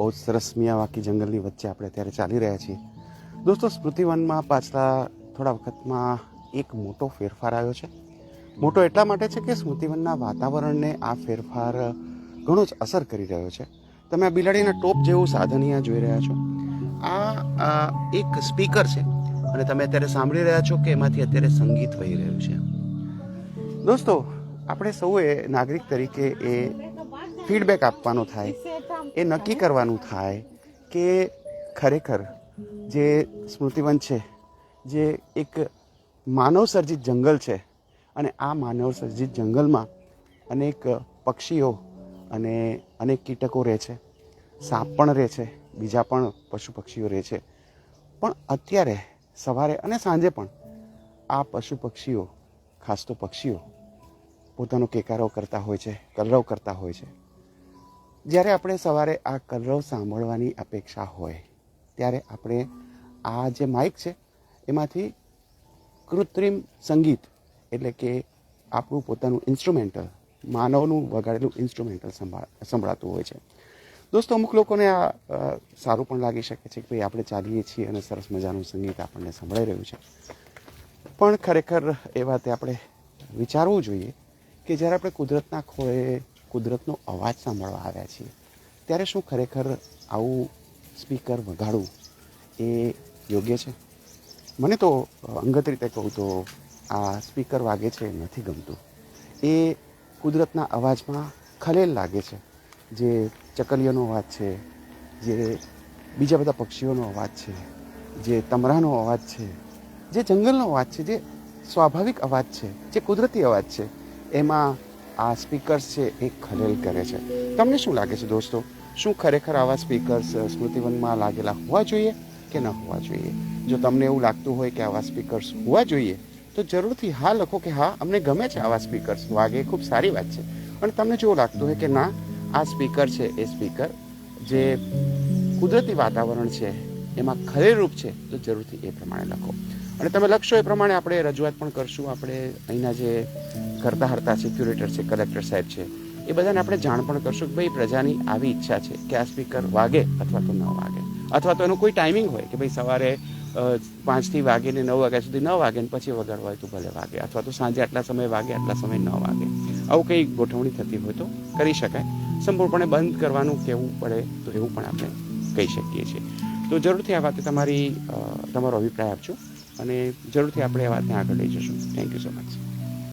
બહુ જ સરસ મિયાવાકી જંગલની વચ્ચે આપણે અત્યારે ચાલી રહ્યા છીએ. દોસ્તો, સ્મૃતિવનમાં પાછલા થોડા વખતમાં એક મોટો ફેરફાર આવ્યો છે. મોટો એટલા માટે છે કે સ્મૃતિવનના વાતાવરણને આ ફેરફાર ઘણો જ અસર કરી રહ્યો છે. તમે આ બિલાડીના ટોપ જેવું સાધન અહીંયા જોઈ રહ્યા છો. આ એક સ્પીકર છે અને તમે અત્યારે સાંભળી રહ્યા છો કે એમાંથી અત્યારે સંગીત વહી રહ્યું છે. દોસ્તો, આપણે સૌએ નાગરિક તરીકે એ ફીડબેક આપવાનો થાય. એ નક્કી કરવાનું થાય કે ખરેખર જે સ્મૃતિવન છે, જે એક માનવસર્જિત જંગલ છે અને આ માનવસર્જિત જંગલમાં અનેક પક્ષીઓ અને અનેક કીટકો રહે છે, સાપ પણ રહે છે, બીજા પણ પશુ પક્ષીઓ રહે છે. પણ અત્યારે સવારે અને સાંજે પણ આ પશુ પક્ષીઓ, ખાસ તો પક્ષીઓ, પોતાનો કેકારો કરતા હોય છે, કલરવ કરતા હોય છે. જ્યારે આપણે સવારે આ કલરવ સાંભળવાની અપેક્ષા હોય, ત્યારે આપણે આ જે માઇક છે, એમાંથી કૃત્રિમ સંગીત એટલે કે આપણું પોતાનું ઇન્સ્ટ્રુમેન્ટલ, માનવનું વગાડેલું ઇન્સ્ટ્રુમેન્ટલ સંભાળ સંભળાતું હોય છે. દોસ્તો, અમુક લોકોને આ સારું પણ લાગી શકે છે કે ભાઈ આપણે ચાલીએ છીએ અને સરસ મજાનું સંગીત આપણને સંભળાઈ રહ્યું છે. પણ ખરેખર એ વાતે આપણે વિચારવું જોઈએ કે જ્યારે આપણે કુદરતના ખોળે કુદરતનો અવાજ સાંભળવા આવ્યા છીએ. ત્યારે શું ખરેખર આવું સ્પીકર વગાડવું એ યોગ્ય છે? મને તો અંગત રીતે કહું તો આ સ્પીકર વાગે છે એ નથી ગમતું. એ કુદરતના અવાજમાં ખલેલ લાગે છે. જે ચકલીઓનો અવાજ છે, જે બીજા બધા પક્ષીઓનો અવાજ છે, જે તમરાનો અવાજ છે, જે જંગલનો અવાજ છે, જે સ્વાભાવિક અવાજ છે, જે કુદરતી અવાજ છે. એમાં આ સ્પીકર્સ છે એ ખલેલ કરે છે. તમને શું લાગે છે દોસ્તો? શું ખરેખર આવા સ્પીકર્સ સ્મૃતિવનમાં લાગેલા હોવા જોઈએ કે ન હોવા જોઈએ? જો તમને એવું લાગતું હોય કે આવા સ્પીકર્સ હોવા જોઈએ, તો જરૂરથી હા લખો કે હા, અમને ગમે છે આવા સ્પીકર્સ. વાગે ખૂબ સારી વાત છે. અને તમને જો લાગતું હોય કે ના, આ સ્પીકર છે એ સ્પીકર, જે કુદરતી વાતાવરણ છે, એમાં ખરેરૂપ છે, તો જરૂરથી એ પ્રમાણે લખો. અને તમે લખશો એ પ્રમાણે આપણે રજૂઆત પણ કરશું. આપણે અહીંના જે કરતા હરતા છે ક્યુરેટર છે કલેક્ટર સાહેબ છે, એ બધાને આપણે જાણ પણ કરશું કે ભાઈ પ્રજાની આવી ઈચ્છા છે કે આ સ્પીકર વાગે અથવા તો ન વાગે. અથવા તો એનું કોઈ ટાઈમિંગ હોય કે ભાઈ સવારે પાંચથી પાંચથી વાગીને નવ વાગ્યા સુધી ન વાગે ને પછી વગાડવા હોય તો ભલે વાગે. અથવા તો સાંજે આટલા સમય વાગે, આટલા સમય ન વાગે. આવું કંઈ ગોઠવણી થતી હોય તો કરી શકાય. સંપૂર્ણપણે બંધ કરવાનું કહેવું પડે તો એવું પણ આપણે કહી શકીએ છીએ. તો જરૂરથી આ વાતે તમારી તમારો અભિપ્રાય આપજો. અને જરૂરથી આપણે આ વાતને આગળ લઈ જશું. Thank you so much